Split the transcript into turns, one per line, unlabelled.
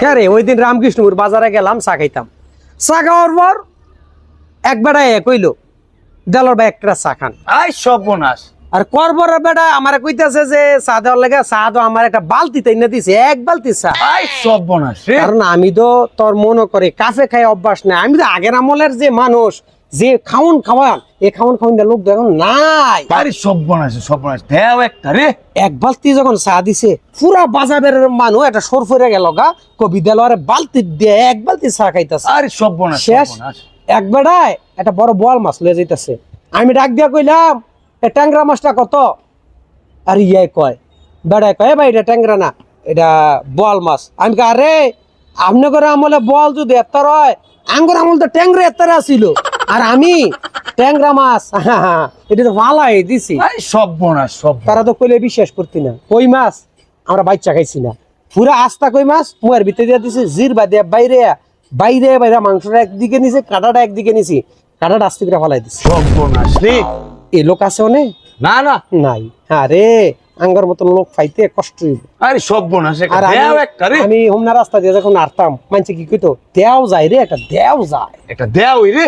হ্যাঁ রে ওই দিন রামকৃষ্ণপুর বাজারে গেলাম চা খাইতাম। চা খাওয়ার পর এক বেড়ায় এক কইলো দেলোর ভাই একটা চা খান।
আই সর্বনাশ।
আর করবর বেটা আমার কইতাছে যে চা দেওয়ার লাগে চা তো আমার একটা বালতি তাই না দিছে এক বালতি চা।
আই সর্বনাশ
কারণ আমি তো তোর মনে করে কাফে খাই অভ্যাস নাই। আমি তো আগের আমলের যে মানুষ যে খাউন খাওয়ান এ খাউন খাউন লোক তো এখন নাই।
আরে সর্বনাশ সর্বনাশ দেও একটা রে।
এক বালতি যখন চা দিছে পুরা বাজারের মানুষ একটা সর ফিরে গেল গা। কবি দেলোয়ারে বালতি দিয়ে এক বালতি চা খাইতাছে।
আরে সর্বনাশ
শেষ। এক বেড়ায় একটা বড় বল মাছ লয়ে যাইতাছে। আমি ডাক দিয়া কইলাম এ ট্যাংরা মাছটা কত? আর ইয়াই কয় বেড়ায় কয় ভাই এটা ট্যাংরা না এটা বল মাছ। আমি আরে আপনাদের আমলে বল যদি এত্তর হয় আঙ্গুর আমল তো ট্যাংরা এত্তর আসিল আর আমি ট্যাংরা মাছ এটা তো ভালাই দিছি।
আই সর্বনাশ সর্বনাশ
তারা তো কইলে বিশ্বাস করতি না। কই মাছ? আমরা বাচ্চা খাইছি না। পুরা আস্তা কই মাছ? মুয়ের ভিতরে দিয়ে দিছে জির বা দিয়ে বাইরে বাইরে বাইরে মাংসটা একদিকে নিছে কাঁটাটা একদিকে নিছি। কাঁটাটা আস্তে করে ফেলাই দিছে।
সর্বনাশ রে
এ লোক আছে অনেক
না না।
নাই। হ্যাঁ রে আঙ্গর মতন লোক পাইতে কষ্ট হইব।
আরে
আর আমি
একটা রে।
আমি হোমনা রাস্তা দিয়ে যখন আরতাম মানছে কি কইতো? দেও যায় রে একটা দেও যায়।
একটা দেও রে।